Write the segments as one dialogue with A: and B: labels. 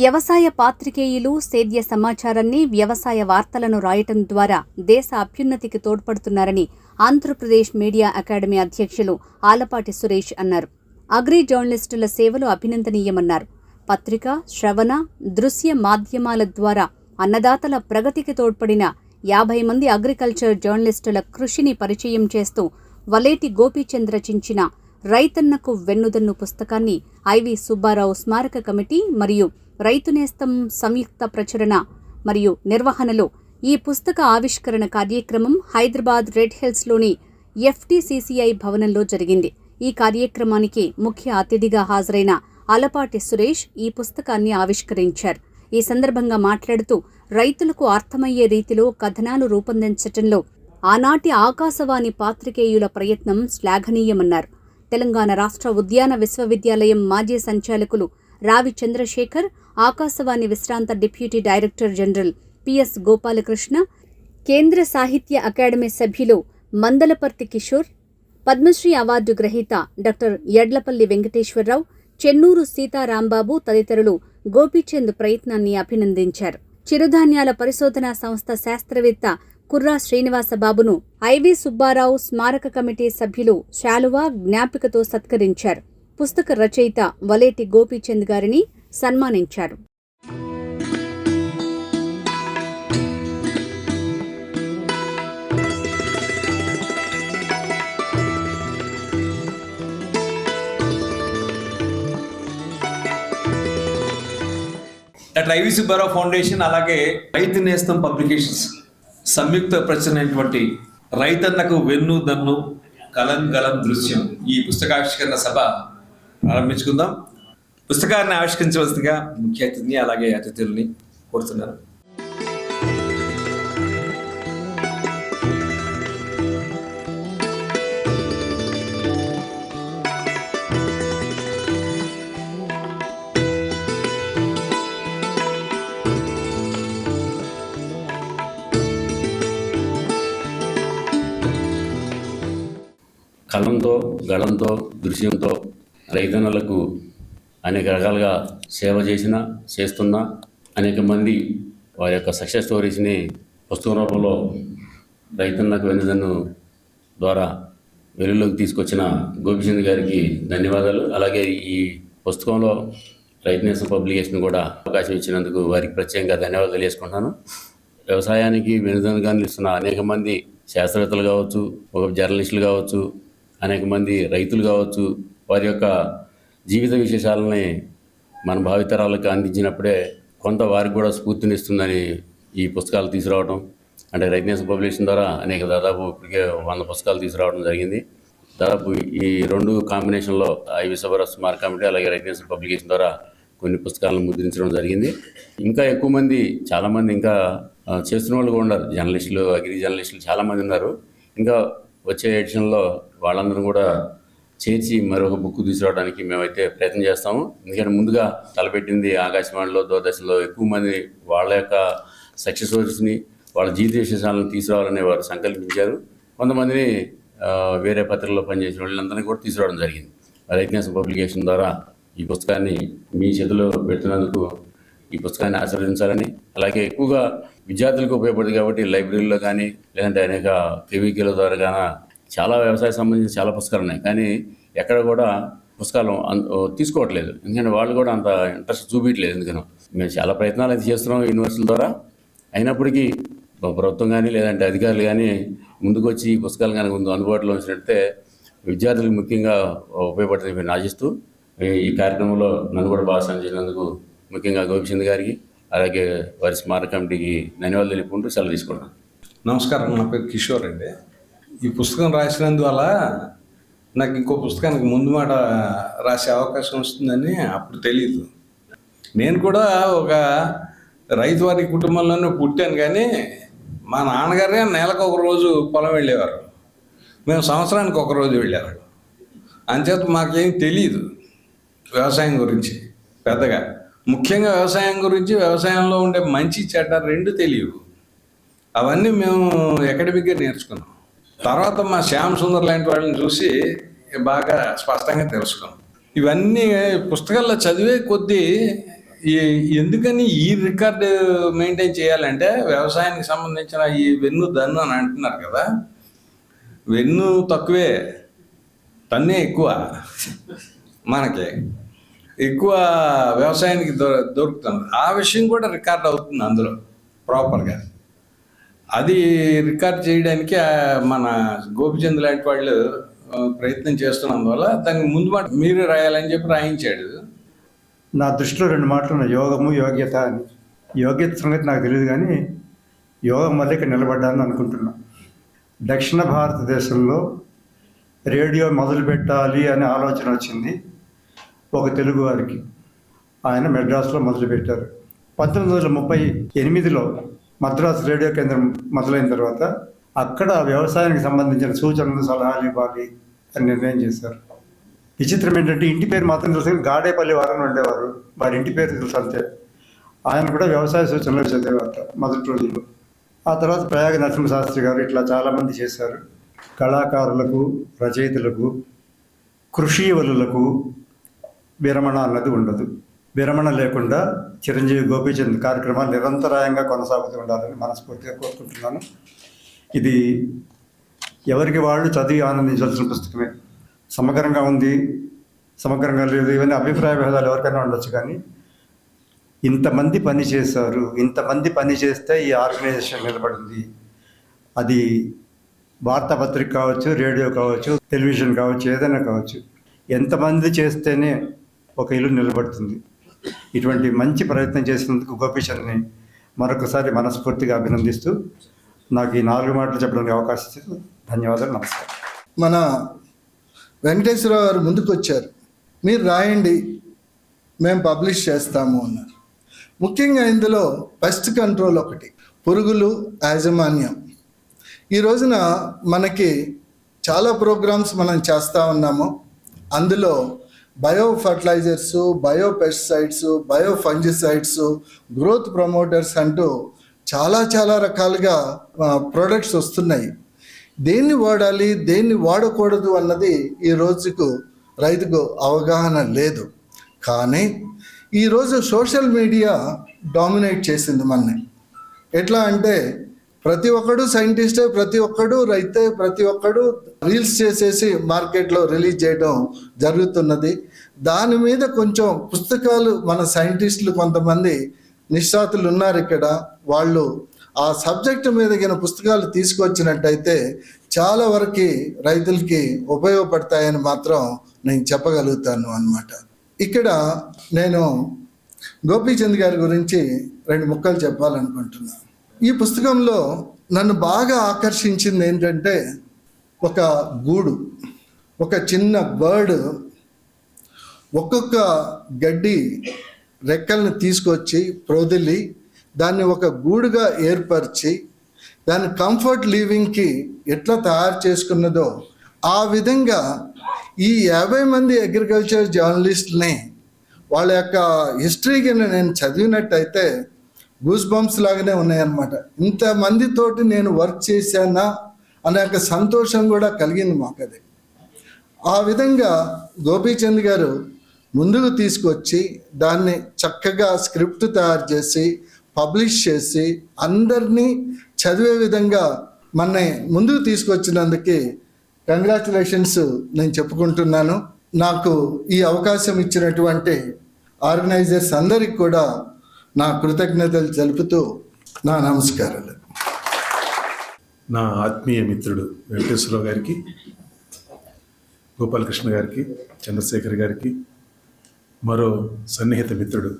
A: వ్యవసాయ పాత్రికేయులు సేద్య సమాచారాన్ని వ్యవసాయ వార్తలను రాయటం ద్వారా దేశ అభ్యున్నతికి తోడ్పడుతున్నారని ఆంధ్రప్రదేశ్ మీడియా అకాడమీ అధ్యక్షులు ఆలపాటి సురేష్ అన్నారు. అగ్రి జర్నలిస్టుల సేవలు అభినందనీయమన్నారు. పత్రిక శ్రవణ దృశ్య మాధ్యమాల ద్వారా అన్నదాతల ప్రగతికి తోడ్పడిన యాభై మంది అగ్రికల్చర్ జర్నలిస్టుల కృషిని పరిచయం చేస్తూ వలేటి గోపీచంద్ రచించిన రైతన్నకు వెన్నుదన్ను పుస్తకాన్ని ఐవి సుబ్బారావు స్మారక కమిటీ మరియు రైతు నేస్తం సంయుక్త ప్రచురణ మరియు నిర్వహణలో ఈ పుస్తక ఆవిష్కరణ కార్యక్రమం హైదరాబాద్ రెడ్ హిల్స్లోని ఎఫ్టీసీసీఐ భవనంలో జరిగింది. ఈ కార్యక్రమానికి ముఖ్య అతిథిగా హాజరైన అలపాటి సురేష్ ఈ పుస్తకాన్ని ఆవిష్కరించారు. ఈ సందర్భంగా మాట్లాడుతూ రైతులకు అర్థమయ్యే రీతిలో కథనాలు రూపొందించటంలో ఆనాటి ఆకాశవాణి పాత్రికేయుల ప్రయత్నం శ్లాఘనీయమన్నారు. తెలంగాణ రాష్ట్ర ఉద్యాన విశ్వవిద్యాలయం మాజీ సంచాలకులు రావి చంద్రశేఖర్ ఆకాశవాణి విశ్రాంత deputy director general PS Gopalakrishna Kendra Sahitya Akademi సభ్యులు మందలపర్తి కిషోర్ పద్మశ్రీ అవార్డు గ్రహీత డాక్టర్ యడ్లపల్లి వెంకటేశ్వరరావు చెన్నూరు సీతారాంబాబు తదితరులు గోపీచంద్ ప్రయత్నాన్ని అభినందించారు. చిరుధాన్యాల పరిశోధనా సంస్థ శాస్త్రవేత్త కుర్రా శ్రీనివాసబాబును ఐవి సుబ్బారావు స్మారక కమిటీ సభ్యులు శాలువా జ్ఞాపికతో సత్కరించారు. పుస్తక రచయిత వలేటి గోపీచంద్ గారిని సన్మానించారు.
B: డాక్టర్ ఐవి సుబ్బారావు ఫౌండేషన్ అలాగే రైతు నేస్తం పబ్లికేషన్స్ సంయుక్త ప్రచురైనటువంటి రైతన్నకు వెన్ను దన్ను కలం గలం దృశ్యం ఈ పుస్తకావిష్కరణ సభ ప్రారంభించుకుందాం. పుస్తకాన్ని ఆవిష్కరించవలసిందిగా ముఖ్య అతిథిని అలాగే అతిథుల్ని కోరుతున్నాను
C: కలంతో గళంతో దృశ్యంతో రైతన్నలకు అనేక రకాలుగా సేవ చేసిన చేస్తున్న అనేక మంది వారి యొక్క సక్సెస్ స్టోరీస్ని పుస్తక రూపంలో రైతన్నకు వెనుదన్ను ద్వారా వెలుగులోకి తీసుకొచ్చిన గోపిచంద్ గారికి ధన్యవాదాలు. అలాగే ఈ పుస్తకంలో రైతు పబ్లికేషన్ కూడా అవకాశం ఇచ్చినందుకు వారికి ప్రత్యేకంగా ధన్యవాదాలు తెలియజేసుకుంటున్నాను. వ్యవసాయానికి వెనుదన్నుగా నిలుస్తున్న అనేక మంది శాస్త్రవేత్తలు కావచ్చు ఒక జర్నలిస్టులు కావచ్చు అనేక మంది రైతులు కావచ్చు వారి యొక్క జీవిత విశేషాలని మన భావితరాలకు అందించినప్పుడే కొంత వారికి కూడా స్ఫూర్తినిస్తుందని ఈ పుస్తకాలు తీసుకురావడం అంటే రైతు పబ్లికేషన్ ద్వారా అనేక దాదాపు ఇప్పటికే వంద పుస్తకాలు తీసుకురావడం జరిగింది. దాదాపు ఈ రెండు కాంబినేషన్లో ఐవి సబర స్మారక కమిటీ అలాగే రైతు పబ్లికేషన్ ద్వారా కొన్ని పుస్తకాలను ముద్రించడం జరిగింది. ఇంకా ఎక్కువ మంది చాలామంది ఇంకా చేస్తున్న వాళ్ళు కూడా ఉన్నారు. జర్నలిస్టులు అగ్రి జర్నలిస్టులు చాలామంది ఉన్నారు. ఇంకా వచ్చే ఎడిషన్లో వాళ్ళందరూ కూడా చేర్చి మరొక బుక్ తీసుకురావడానికి మేమైతే ప్రయత్నం చేస్తాము. ఎందుకంటే ముందుగా తలపెట్టింది ఆకాశవాణిలో దూరదర్శన్లో ఎక్కువ మంది వాళ్ళ యొక్క సక్సెస్ స్టోరీస్ని వాళ్ళ జీవిత విశేషాలను తీసుకురావాలని వారు సంకల్పించారు. కొంతమందిని వేరే పత్రికల్లో పనిచేసిన వాళ్ళందరినీ కూడా తీసుకురావడం జరిగింది. రైట్నెస్ పబ్లికేషన్ ద్వారా ఈ పుస్తకాన్ని మీ చేతిలో పెట్టినందుకు ఈ పుస్తకాన్ని ఆశీర్వదించాలని అలాగే ఎక్కువగా విద్యార్థులకు ఉపయోగపడుతుంది కాబట్టి లైబ్రరీలో కానీ లేదంటే అనేక కేవీకేల ద్వారా కానీ చాలా వ్యవసాయ సంబంధించిన చాలా పుస్తకాలు ఉన్నాయి. కానీ ఎక్కడ కూడా పుస్తకాలు అన్- తీసుకోవట్లేదు. ఎందుకంటే వాళ్ళు కూడా అంత ఇంట్రెస్ట్ చూపించట్లేదు ఎందుకనో. మేము చాలా ప్రయత్నాలు అయితే చేస్తున్నాం యూనివర్సిటీల ద్వారా. అయినప్పటికీ ప్రభుత్వం కానీ లేదంటే అధికారులు కానీ ముందుకొచ్చి ఈ పుస్తకాలు కనుక ముందు అందుబాటులో ఉంచినట్టే విద్యార్థులకు ముఖ్యంగా ఉపయోగపడుతుంది నేను ఆశిస్తూ ఈ- కార్యక్రమంలో నన్ను కూడా బాగా చేసినందుకు ముఖ్యంగా గోపిచంద్ గారికి అలాగే వారి స్మారక కమిటీకి ధన్యవాదాలు తెలుపుకుంటూ సెలవు తీసుకుంటాను
B: నమస్కారం. నా పేరు కిషోర్ అండి. ఈ పుస్తకం రాసినందువల్ల నాకు ఇంకో పుస్తకానికి ముందు మాట రాసే అవకాశం వస్తుందని అప్పుడు తెలియదు నేను కూడా ఒక రైతు వారి కుటుంబంలోనే పుట్టాను కానీ మా నాన్నగారే నెలకు ఒక రోజు పొలం వెళ్ళేవారు. మేము సంవత్సరానికి ఒక రోజు వెళ్ళేవాడు అంచేత మాకేం తెలియదు వ్యవసాయం గురించి పెద్దగా. ముఖ్యంగా వ్యవసాయం గురించి వ్యవసాయంలో ఉండే మంచి చెడ్డ రెండు తెలియవు. అవన్నీ మేము అకాడమిక్గా నేర్చుకున్నాం. తర్వాత మా శ్యామ్ సుందర్ లాంటి వాళ్ళని చూసి బాగా స్పష్టంగా తెలుసుకున్నాం. ఇవన్నీ పుస్తకాల్లో చదివే కొద్దీ ఈ ఎందుకని ఈ రికార్డు మెయింటైన్ చేయాలంటే వ్యవసాయానికి సంబంధించిన ఈ వెన్ను దన్ను అని అంటున్నారు కదా. వెన్ను తక్కువే తన్నే ఎక్కువ మనకి. ఎక్కువ వ్యవసాయానికి దొ దొరుకుతుంది. ఆ విషయం కూడా రికార్డ్ అవుతుంది అందులో ప్రాపర్గా అది రికార్డ్ చేయడానికి మన గోపిచంద్ లాంటి వాళ్ళు ప్రయత్నం చేస్తున్నందువల్ల దానికి ముందు మాట మీరే రాయాలని చెప్పి రాయించాడు.
D: నా దృష్టిలో రెండు మాటలు ఉన్నాయి. యోగము యోగ్యత అని. యోగ్యత సంగతి నాకు తెలియదు కానీ యోగం వల్ల ఇక్కడ నిలబడ్డానని అనుకుంటున్నా. దక్షిణ భారతదేశంలో రేడియో మొదలు పెట్టాలి అనే ఆలోచన వచ్చింది ఒక తెలుగు వారికి. ఆయన మెడ్రాస్లో మొదలుపెట్టారు పంతొమ్మిది వందల ముప్పై ఎనిమిదిలో మద్రాసు రేడియో కేంద్రం మొదలైన తర్వాత అక్కడ వ్యవసాయానికి సంబంధించిన సూచనలు సలహాలు ఇవ్వాలి అని నిర్ణయం చేశారు. విచిత్రం ఏంటంటే ఇంటి పేరు మాత్రం తెలుసు గాడేపల్లి వారని ఉండేవారు. వారి ఇంటి పేరు తెలుసు అంతే. ఆయన కూడా వ్యవసాయ సూచనలు చదివేవారు మొదటి రోజుల్లో. ఆ తర్వాత ప్రయాగ నరసింహశాస్త్రి గారు ఇట్లా చాలామంది చేశారు. కళాకారులకు రచయితలకు కృషి వలులకు విరమణ అన్నది ఉండదు. విరమణ లేకుండా చిరంజీవి గోపీచంద్ కార్యక్రమాలు నిరంతరాయంగా కొనసాగుతూ ఉండాలని మనస్ఫూర్తిగా కోరుకుంటున్నాను. ఇది ఎవరికి వాళ్ళు చదివి ఆనందించాల్సిన పుస్తకమే. సమగ్రంగా ఉంది సమగ్రంగా లేదు ఇవన్నీ అభిప్రాయ భేదాలు ఎవరికైనా ఉండొచ్చు కానీ ఇంతమంది పని చేశారు ఇంతమంది పని చేస్తే ఈ ఆర్గనైజేషన్ నిలబడింది. అది వార్తాపత్రిక కావచ్చు రేడియో కావచ్చు టెలివిజన్ కావచ్చు ఏదైనా కావచ్చు. ఎంతమంది చేస్తేనే ఒక ఇల్లు నిలబడుతుంది. ఇటువంటి మంచి ప్రయత్నం చేసినందుకు గోపీచంద్ని మరొకసారి మనస్ఫూర్తిగా అభినందిస్తూ నాకు ఈ నాలుగు మాటలు చెప్పడానికి అవకాశం ఇచ్చింది ధన్యవాదాలు నమస్కారం.
E: మన వెంకటేశ్వరరావు గారు ముందుకు వచ్చారు మీరు రాయండి మేము పబ్లిష్ చేస్తాము అన్నారు. ముఖ్యంగా ఇందులో పెస్ట్ కంట్రోల్ ఒకటి పురుగులు యాజమాన్యం. ఈ రోజున మనకి చాలా ప్రోగ్రామ్స్ మనం చేస్తూ ఉన్నాము. అందులో bio fertilizers bio pesticides bio fungicides growth promoters అంటూ చాలా చాలా రకాలుగా ప్రోడక్ట్స్ వస్తున్నాయి. దేన్ని వాడాలి దేన్ని వాడకూడదు అన్నది ఈ రోజుకు రైతుకు అవగాహన లేదు. కానీ ఈరోజు సోషల్ మీడియా డామినేట్ చేసింది మనని. ఎట్లా అంటే ప్రతి ఒక్కడు సైంటిస్టే ప్రతి ఒక్కడు రైతే ప్రతి ఒక్కడు రీల్స్ చేసేసి మార్కెట్లో రిలీజ్ చేయడం జరుగుతున్నది. దాని మీద కొంచెం పుస్తకాలు మన సైంటిస్టులు కొంతమంది నిష్ణాతులు ఉన్నారు ఇక్కడ. వాళ్ళు ఆ సబ్జెక్ట్ మీద గిన పుస్తకాలు తీసుకొచ్చినట్టయితే చాలా వరకు రైతులకి ఉపయోగపడతాయని మాత్రం నేను చెప్పగలుగుతాను అన్నమాట. ఇక్కడ నేను గోపీచంద్ గారి గురించి రెండు ముక్కలు చెప్పాలనుకుంటున్నాను ఈ పుస్తకంలో నన్ను బాగా ఆకర్షించింది ఏంటంటే ఒక గూడు ఒక చిన్న బర్డ్ ఒక్కొక్క గడ్డి రెక్కల్ని తీసుకొచ్చి ప్రొదిలి దాన్ని ఒక గూడుగా ఏర్పరిచి దాని కంఫర్ట్ లివింగ్కి ఎట్లా తయారు చేసుకున్నదో ఆ విధంగా ఈ యాభై మంది అగ్రికల్చర్ జర్నలిస్ట్ని వాళ్ళ యొక్క హిస్టరీకి నేను చదివినట్టయితే గూస్ బంప్స్ లాగానే ఉన్నాయన్నమాట. ఇంతమందితోటి నేను వర్క్ చేశానా అనే ఒక సంతోషం కూడా కలిగింది మాకు అది ఆ విధంగా గోపీచంద్ గారు ముందుకు తీసుకొచ్చి దాన్ని చక్కగా స్క్రిప్ట్ తయారు చేసి పబ్లిష్ చేసి అందరినీ చదివే విధంగా మన ముందుకు తీసుకొచ్చినందుకు కంగ్రాచులేషన్స్ నేను చెప్పుకుంటున్నాను. నాకు ఈ అవకాశం ఇచ్చినటువంటి ఆర్గనైజర్స్ అందరికి కూడా నా కృతజ్ఞతలు తెలుపుతూ నా నమస్కారాలు.
F: నా ఆత్మీయ మిత్రుడు వెంకటేశ్వరరావు గారికి గోపాలకృష్ణ గారికి చంద్రశేఖర్ గారికి మరో సన్నిహిత మిత్రుడు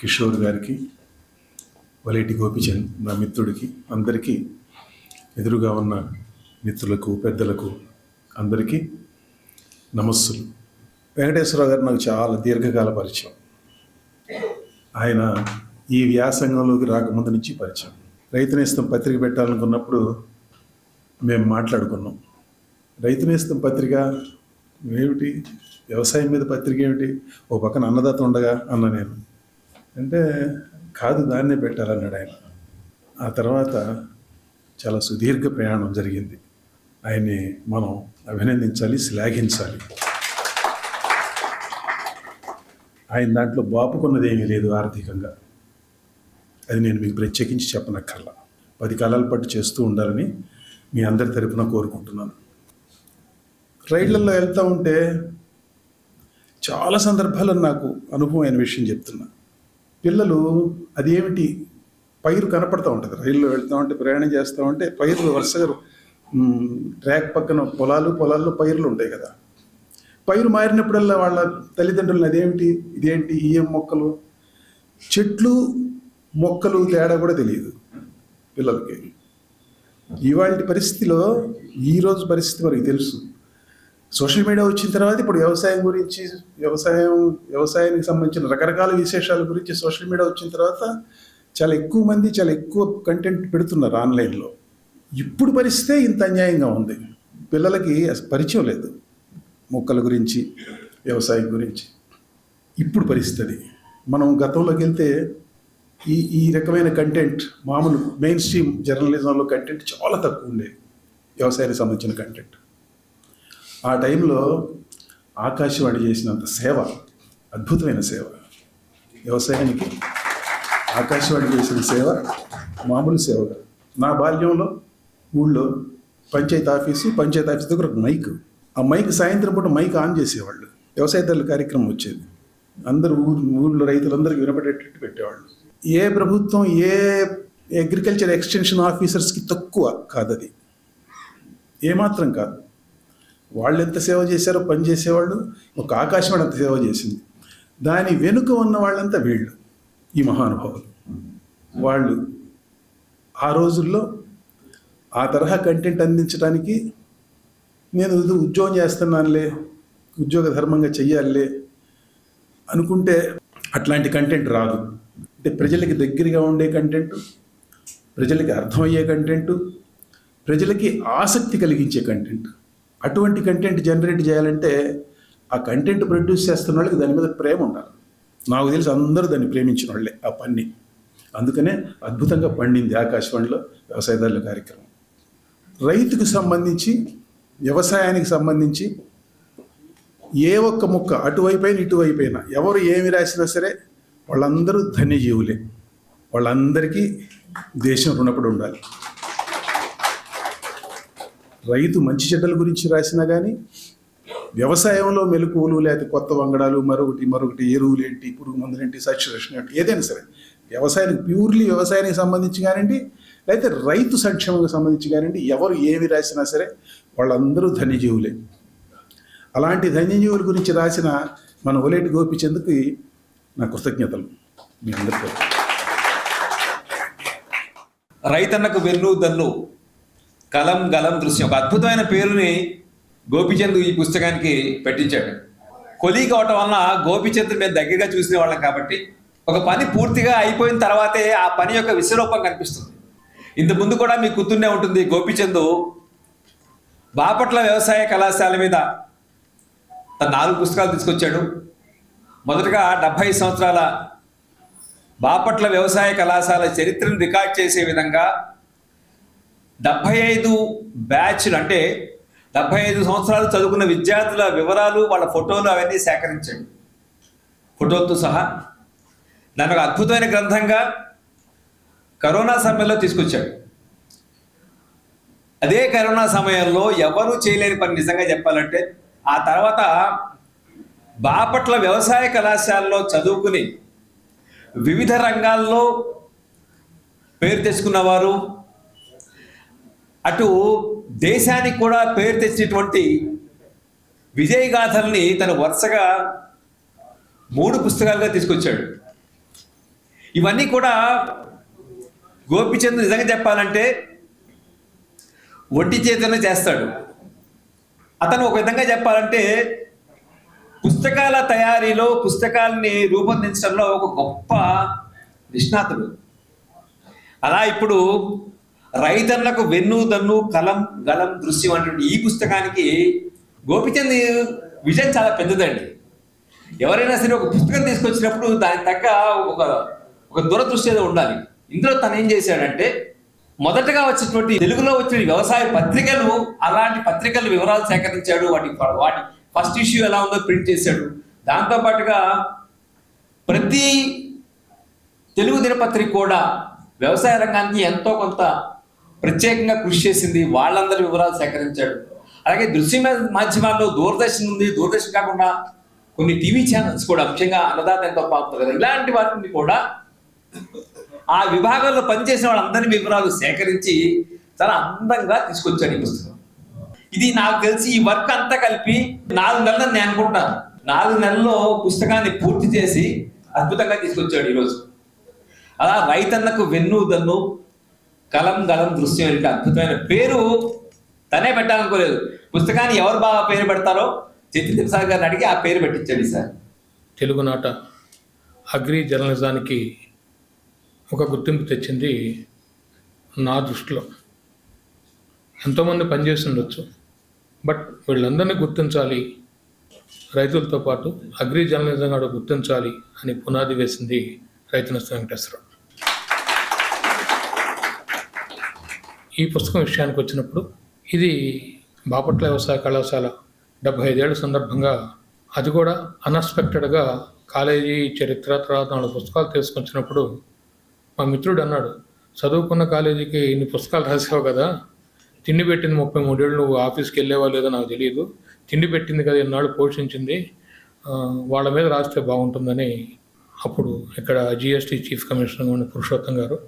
F: కిషోర్ గారికి వలేటి గోపిచంద్ నా మిత్రుడికి అందరికీ ఎదురుగా ఉన్న మిత్రులకు పెద్దలకు అందరికీ నమస్సులు. వెంకటేశ్వరరావు గారు నాకు చాలా దీర్ఘకాల పరిచయం. ఆయన ఈ వ్యాసంగంలోకి రాకముందు నుంచి పరిచయం. రైతునేస్తం పత్రిక పెట్టాలనుకున్నప్పుడు మేము మాట్లాడుకున్నాం. రైతునేస్తం పత్రిక ఏమిటి వ్యవసాయం మీద పత్రిక ఏమిటి? ఓ పక్కన అన్నదాత ఉండగా అన్న నేను. అంటే కాదు దాన్నే పెట్టాలన్నాడు ఆయన. ఆ తర్వాత చాలా సుదీర్ఘ ప్రయాణం జరిగింది. ఆయన్ని మనం అభినందించాలి శ్లాఘించాలి. ఆయన దాంట్లో బాపుకున్నది ఏమీ లేదు ఆర్థికంగా. అది నేను మీకు ప్రత్యేకించి చెప్పనక్కర్లా. పది కాలాల పాటు చేస్తూ ఉండాలని మీ అందరి తరపున కోరుకుంటున్నాను. రైళ్ళలో వెళ్తూ ఉంటే చాలా సందర్భాల్లో నాకు అనుభవమైన విషయం చెప్తున్నా. పిల్లలు అదేమిటి? పైరు కనపడుతూ ఉంటుంది. రైల్లో వెళ్తూ ఉంటే ప్రయాణం చేస్తూ ఉంటే పైర్లు వరుసగా ట్రాక్ పక్కన పొలాలు పొలాల్లో పైర్లు ఉంటాయి కదా. పైరు మారినప్పుడల్లా వాళ్ళ తల్లిదండ్రులను అదేమిటి? ఇదేంటి? ఏం మొక్కలు? చెట్లు మొక్కలు తేడా కూడా తెలియదు పిల్లలకి. ఇవాళ పరిస్థితిలో ఈరోజు పరిస్థితి మనకి తెలుసు. సోషల్ మీడియా వచ్చిన తర్వాత ఇప్పుడు వ్యవసాయం గురించి వ్యవసాయం వ్యవసాయానికి సంబంధించిన రకరకాల విశేషాల గురించి సోషల్ మీడియా వచ్చిన తర్వాత చాలా ఎక్కువ మంది చాలా ఎక్కువ కంటెంట్ పెడుతున్నారు ఆన్లైన్లో. ఇప్పుడు పరిస్థితే ఇంత అన్యాయంగా ఉంది. పిల్లలకి అసలు పరిచయం లేదు మొక్కల గురించి వ్యవసాయం గురించి. ఇప్పుడు పరిస్థితి మనం గతంలోకి వెళ్తే ఈ ఈ రకమైన కంటెంట్ మామూలు మెయిన్ స్ట్రీమ్ జర్నలిజంలో కంటెంట్ చాలా తక్కువ ఉండేది. వ్యవసాయానికి సంబంధించిన కంటెంట్ ఆ టైంలో ఆకాశవాణి చేసినంత సేవ అద్భుతమైన సేవ. వ్యవసాయానికి ఆకాశవాణి చేసిన సేవ మామూలు సేవ నా బాల్యంలో ఊళ్ళో పంచాయతీ ఆఫీసు పంచాయతీ ఆఫీస్ దగ్గర ఒక మైక్. ఆ మైక్ సాయంత్రం పూట మైక్ ఆన్ చేసేవాళ్ళు. వ్యవసాయదారుల కార్యక్రమం వచ్చేది. అందరూ ఊరు ఊళ్ళో రైతులందరికీ వినపడేటట్టు పెట్టేవాళ్ళు. ఏ ప్రభుత్వం ఏ అగ్రికల్చర్ ఎక్స్టెన్షన్ ఆఫీసర్స్కి తక్కువ కాదది. ఏమాత్రం కాదు. వాళ్ళు ఎంత సేవ చేశారో పని చేసేవాళ్ళు ఒక ఆకాశవాణి అంత సేవ చేసింది. దాని వెనుక ఉన్న వాళ్ళంతా వీళ్ళు ఈ మహానుభావులు. వాళ్ళు ఆ రోజుల్లో ఆ తరహా కంటెంట్ అందించడానికి నేను ఇది ఉద్యోగం చేస్తున్నానులే ఉద్యోగ ధర్మంగా చెయ్యాలిలే అనుకుంటే అట్లాంటి కంటెంట్ రాదు. అంటే ప్రజలకి దగ్గరగా ఉండే కంటెంట్ ప్రజలకి అర్థమయ్యే కంటెంట్ ప్రజలకి ఆసక్తి కలిగించే కంటెంట్. అటువంటి కంటెంట్ జనరేట్ చేయాలంటే ఆ కంటెంట్ ప్రొడ్యూస్ చేస్తున్న వాళ్ళకి దాని మీద ప్రేమ ఉండాలి. నాకు తెలిసి అందరూ దాన్ని ప్రేమించిన వాళ్ళే ఆ పని. అందుకనే అద్భుతంగా పండింది ఆకాశవాణిలో వ్యవసాయదారుల కార్యక్రమం. రైతుకు సంబంధించి వ్యవసాయానికి సంబంధించి ఏ ఒక్క ముక్క అటువైపైన ఇటువైపైన ఎవరు ఏమి రాసినా సరే వాళ్ళందరూ ధన్యజీవులే. వాళ్ళందరికీ దేశం రుణపడి ఉండాలి. రైతు మంచి చెడ్డల గురించి రాసినా కానీ వ్యవసాయంలో మెలకువలు లేకపోతే కొత్త వంగడాలు మరొకటి మరొకటి ఎరువులు ఏంటి పురుగు మందులు ఏంటి సస్యరక్షణ ఏంటి ఏదైనా సరే. వ్యవసాయానికి ప్యూర్లీ వ్యవసాయానికి సంబంధించి కానివ్వండి లేకపోతే రైతు సంక్షేమంకి సంబంధించి కానివ్వండి ఎవరు ఏమి రాసినా సరే వాళ్ళందరూ ధన్యజీవులే అలాంటి ధన్యజీవుల గురించి రాసిన మన ఒలేటి గోపిచంద్కి నా కృతజ్ఞతలు. మీ అందరికీ.
G: రైతన్నకు వెన్ను దన్ను. కలం గలం దృశ్యం. ఒక అద్భుతమైన పేరుని గోపిచంద్ ఈ పుస్తకానికి పెట్టించాడు. కొలీ కావటం వలన గోపిచంద్ మేము దగ్గరగా చూసిన వాళ్ళం కాబట్టి ఒక పని పూర్తిగా అయిపోయిన తర్వాతే ఆ పని యొక్క విశ్వరూపం కనిపిస్తుంది. ఇంత ముందు కూడా మీకు గుర్తుండే ఉంటుంది గోపిచంద్ బాపట్ల వ్యవసాయ కళాశాల మీద తన నాలుగు పుస్తకాలు తీసుకొచ్చాడు. మొదటగా డెబ్భై సంవత్సరాల బాపట్ల వ్యవసాయ కళాశాల చరిత్రను రికార్డ్ చేసే విధంగా డెబ్భై ఐదు బ్యాచ్లు అంటే డెబ్భై ఐదు సంవత్సరాలు చదువుకున్న విద్యార్థుల వివరాలు వాళ్ళ ఫోటోలు అవన్నీ సేకరించండి. ఫోటోలతో సహా. దాని ఒక అద్భుతమైన గ్రంథంగా కరోనా సమయంలో తీసుకొచ్చాడు. అదే కరోనా సమయంలో ఎవరు చేయలేని పని నిజంగా చెప్పాలంటే ఆ తర్వాత బాపట్ల వ్యవసాయ కళాశాలలో చదువుకుని వివిధ రంగాల్లో పేరు తెచ్చుకున్నవారు అటు దేశానికి కూడా పేరు తెచ్చినటువంటి విజయగాథల్ని తను వరుసగా మూడు పుస్తకాలుగా తీసుకొచ్చాడు. ఇవన్నీ కూడా గోపిచంద్ నిజంగా చెప్పాలంటే ఒంటి చేతనే చేస్తాడు. అతను ఒక విధంగా చెప్పాలంటే పుస్తకాల తయారీలో పుస్తకాలని రూపొందించడంలో ఒక గొప్ప నిష్ణాతుడు. అలా ఇప్పుడు రైతన్నలకు వెన్ను దన్ను కలం గలం దృశ్యం అనేటువంటి ఈ పుస్తకానికి గోపిచంద్ విజన్ చాలా పెద్దదండి. ఎవరైనా సరే ఒక పుస్తకం తీసుకొచ్చినప్పుడు దానికి తగ్గ ఒక ఒక దురదృష్టి ఏదో ఉండాలి. ఇందులో తను ఏం చేశాడంటే మొదటగా వచ్చినటువంటి తెలుగులో వచ్చిన వ్యవసాయ పత్రికలు అలాంటి పత్రికల వివరాలు సేకరించాడు. వాటి వాటి ఫస్ట్ ఇష్యూ ఎలా ఉందో ప్రింట్ చేశాడు. దాంతో పాటుగా ప్రతి తెలుగు దినపత్రిక కూడా వ్యవసాయ రంగానికి ఎంతో కొంత ప్రత్యేకంగా కృషి చేసింది వాళ్ళందరి వివరాలు సేకరించాడు. అలాగే దృశ్య మాధ్యమాల్లో దూరదర్శన్ ఉంది. దూరదర్శన్ కాకుండా కొన్ని టీవీ ఛానల్స్ కూడా ముఖ్యంగా అన్నదాత ఎంతో పాపుతారు కదా ఇలాంటి వాటిని కూడా ఆ విభాగంలో పనిచేసిన వాళ్ళందరి వివరాలు సేకరించి చాలా అందంగా తీసుకొచ్చాడు ఈ పుస్తకం. ఇది నాకు తెలిసి ఈ వర్క్ అంతా కలిపి నాలుగు నెలలు నేను అనుకుంటాను నాలుగు నెలల్లో పుస్తకాన్ని పూర్తి చేసి అద్భుతంగా తీసుకొచ్చాడు ఈరోజు. అలా రైతన్నకు వెన్ను దన్ను కలం గలం దృశ్యం ఇలాంటి అద్భుతమైన పేరు తనే పెట్టాలనుకోలేదు. పుస్తకాన్ని ఎవరు బాగా పేరు పెడతారో చైతన్య ప్రసాద్ గారిని అడిగి ఆ పేరు పెట్టించండి సార్.
H: తెలుగునాట అగ్రి జర్నలిజానికి ఒక గుర్తింపు తెచ్చింది నా దృష్టిలో. ఎంతోమంది పనిచేసి ఉండొచ్చు బట్ వీళ్ళందరినీ గుర్తించాలి రైతులతో పాటు అగ్రి జర్నలిజం కూడా గుర్తించాలి అని పునాది వేసింది రైతు నష్ట వెంకటేశ్వరరావు. ఈ పుస్తకం విషయానికి వచ్చినప్పుడు ఇది బాపట్ల వ్యవసాయ కళాశాల డెబ్భై ఐదేళ్ళ సందర్భంగా అది కూడా అన్ఎక్స్పెక్టెడ్గా కాలేజీ చరిత్ర తర్వాత నాలుగు పుస్తకాలు తీసుకొచ్చినప్పుడు మా మిత్రుడు అన్నాడు చదువుకున్న కాలేజీకి ఇన్ని పుస్తకాలు రాసావు కదా తిండి పెట్టింది ముప్పై మూడేళ్ళు నువ్వు ఆఫీస్కి వెళ్ళేవా లేదో నాకు తెలియదు తిండి పెట్టింది కదా ఎన్నాళ్ళు పోషించింది వాళ్ళ మీద రాస్తే బాగుంటుందని అప్పుడు ఇక్కడ జిఎస్టీ చీఫ్ కమిషనర్ పురుషోత్తం గారు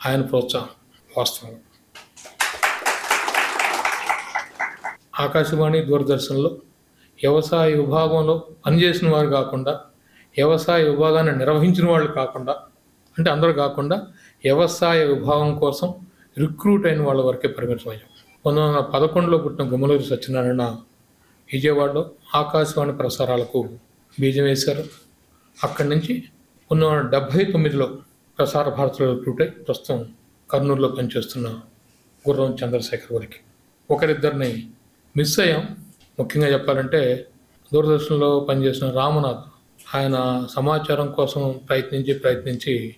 H: ఆయన ప్రోత్సాహం వాస్తవం ఆకాశవాణి దూరదర్శన్లో వ్యవసాయ విభాగంలో పనిచేసిన వారు కాకుండా వ్యవసాయ విభాగాన్ని నిర్వహించిన వాళ్ళు కాకుండా అంటే అందరూ కాకుండా వ్యవసాయ విభాగం కోసం రిక్రూట్ అయిన వాళ్ళ వరకే పరిమితమయ్యాం పంతొమ్మిది వందల పదకొండులో పుట్టిన గుమ్మలూరి సత్యనారాయణ విజయవాడలో ఆకాశవాణి ప్రసారాలకు బీజం వేశారు. అక్కడి నుంచి పంతొమ్మిది వందల డెబ్భై తొమ్మిదిలో ప్రసార భారతిలో రిక్రూట్ అయి ప్రస్తుతం కర్నూలులో పనిచేస్తున్న గుర్రం చంద్రశేఖర్ వరకు ఒకరిద్దరిని మిస్ అయ్యాం ముఖ్యంగా చెప్పాలంటే దూరదర్శన్లో పనిచేసిన రామనాథ్ ఆయన సమాచారం కోసం ప్రయత్నించి ప్రయత్నించి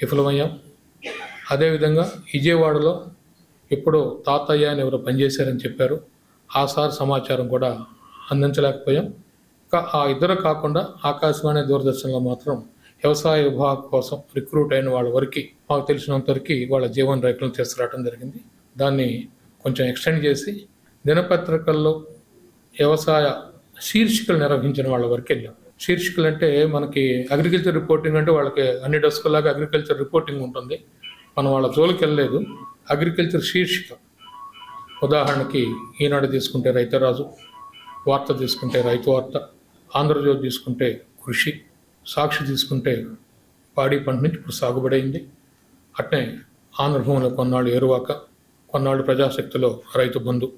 H: విఫలమయ్యాం. అదేవిధంగా విజయవాడలో ఎప్పుడో తాతయ్య అని ఎవరు పనిచేశారని చెప్పారు. ఆ సార్ సమాచారం కూడా అందించలేకపోయాం. ఇంకా ఆ ఇద్దరు కాకుండా ఆకాశవాణి దూరదర్శన్లో మాత్రం వ్యవసాయ విభాగం కోసం రిక్రూట్ అయిన వాళ్ళ వరకు మాకు తెలిసినంత వరకు వాళ్ళ జీవన రేఖలను తీసుకురావడం జరిగింది. దాన్ని కొంచెం ఎక్స్టెండ్ చేసి దినపత్రికల్లో వ్యవసాయ శీర్షికలు నిర్వహించిన వాళ్ళ వరకు వెళ్ళాం శీర్షికలు అంటే మనకి అగ్రికల్చర్ రిపోర్టింగ్ అంటే వాళ్ళకి అన్ని డెస్కులాగా అగ్రికల్చర్ రిపోర్టింగ్ ఉంటుంది. మనం వాళ్ళ జోలికి వెళ్ళలేదు. అగ్రికల్చర్ శీర్షిక. ఉదాహరణకి ఈనాడు తీసుకుంటే రైతరాజు వార్త తీసుకుంటే రైతు వార్త ఆంధ్రజ్యోతి తీసుకుంటే కృషి సాక్షి తీసుకుంటే పాడి పంట నుంచి ఇప్పుడు సాగుబడి అట్నే ఆంధ్రభూమిలో కొన్నాళ్ళు ఏరువాక కొన్నాళ్ళు ప్రజాశక్తిలో రైతు బంధు.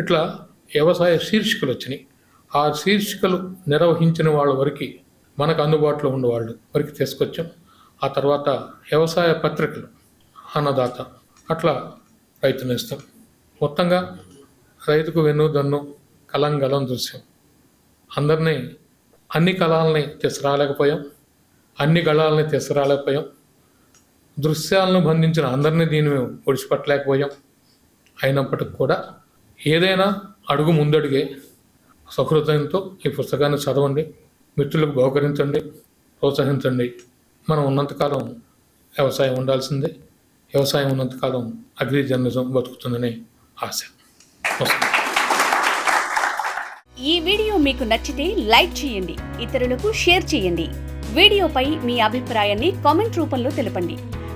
H: ఇట్లా వ్యవసాయ శీర్షికలు వచ్చినాయి. ఆ శీర్షికలు నిర్వహించిన వాళ్ళ వరకు మనకు అందుబాటులో ఉన్న వాళ్ళు వరకు తీసుకొచ్చాం. ఆ తర్వాత వ్యవసాయ పత్రికలు అన్నదాత అట్లా రైతు మొత్తంగా రైతుకు వెన్నుదన్ను కలం గలం దృశ్యం అందరినీ అన్ని కళాలని తీసుకురాలేకపోయాం. అన్ని గళాలని తీసుకురాలేకపోయాం. దృశ్యాలను బంధించిన అందరినీ దీన్ని మేము ఒడిచిపట్టలేకపోయాం అయినప్పటికి కూడా ఏదైనా అడుగు ముందడుగే సహృదయంతో ఈ పుస్తకాన్ని చదవండి మిత్రులకు బహుకరించండి ప్రోత్సహించండి. మనం ఉన్నంతకాలం వ్యవసాయం ఉండాల్సిందే. వ్యవసాయం ఉన్నంతకాలం అగ్రి జర్నలిజం బతుకుతుందని ఆశ.
A: ఈ వీడియో మీకు నచ్చితే లైక్ చేయండి ఇతరులకు షేర్ చేయండి. వీడియోపై మీ అభిప్రాయాన్ని కామెంట్ రూపంలో తెలపండి.